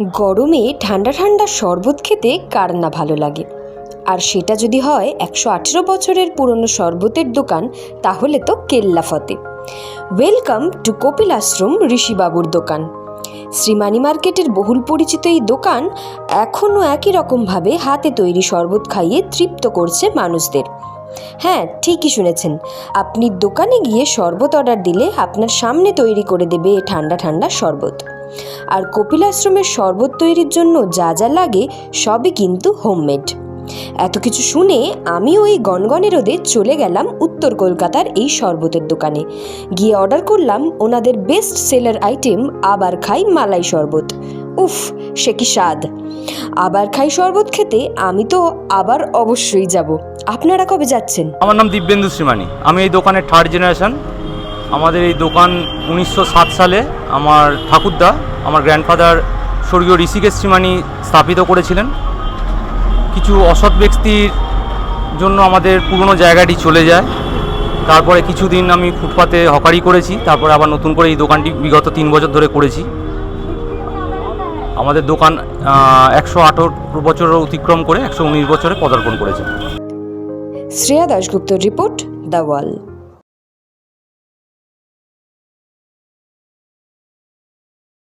গরমে ঠান্ডা ঠান্ডা শরবত খেতে কার না ভালো লাগে? আর সেটা যদি হয় একশো আঠেরো বছরের পুরনো শরবতের দোকান, তাহলে তো কেল্লা ফতে। ওয়েলকাম টু কপিল আশ্রম ঋষিবাবুর দোকান। শ্রীমানি মার্কেটের বহুল পরিচিত এই দোকান এখনও একই রকমভাবে হাতে তৈরি শরবত খাইয়ে তৃপ্ত করছে মানুষদের। হ্যাঁ ঠিকই শুনেছেন। আপনি দোকানে গিয়ে শরবত অর্ডার দিলে আপনার সামনে তৈরি করে দেবে ঠান্ডা ঠান্ডা শরবত। আর কপিলাশ্রমের শরবত তৈরির জন্য যা যা লাগে সবই কিন্তু হোমমেড। এত কিছু শুনে আমি ওই গনগনে রোদে চলে গেলাম উত্তর কলকাতার এই শরবতের দোকানে। গিয়ে অর্ডার করলাম ওনাদের বেস্ট সেলার আইটেম আবার খাই মালাই শরবত। উফ, সে কি স্বাদ। আবার খাই শরবত খেতে, আমি তো আবার অবশ্যই যাব। আপনারা কবে যাচ্ছেন? আমার নাম দিব্যেন্দু শ্রীমানি। আমি এই দোকানের থার্ড জেনারেশন আমাদের এই দোকান উনিশশো সাত সালে আমার ঠাকুরদা, আমার গ্র্যান্ডফাদার স্বর্গীয় ঋষিকেশ শ্রীমানি স্থাপিত করেছিলেন। কিছু অসৎ ব্যক্তির জন্য আমাদের পুরনো জায়গাটি চলে যায়। তারপরে কিছুদিন আমি ফুটপাতে হকারি করেছি, তারপরে আবার নতুন করে এই দোকানটি বিগত তিন বছর ধরে করেছি। আমাদের দোকান একশো আঠারো বছর অতিক্রম করে, একশো উনিশ বছরে পদার্পণ করেছে। শ্রেয়া দাশগুপ্তর রিপোর্ট দ্য ওয়াল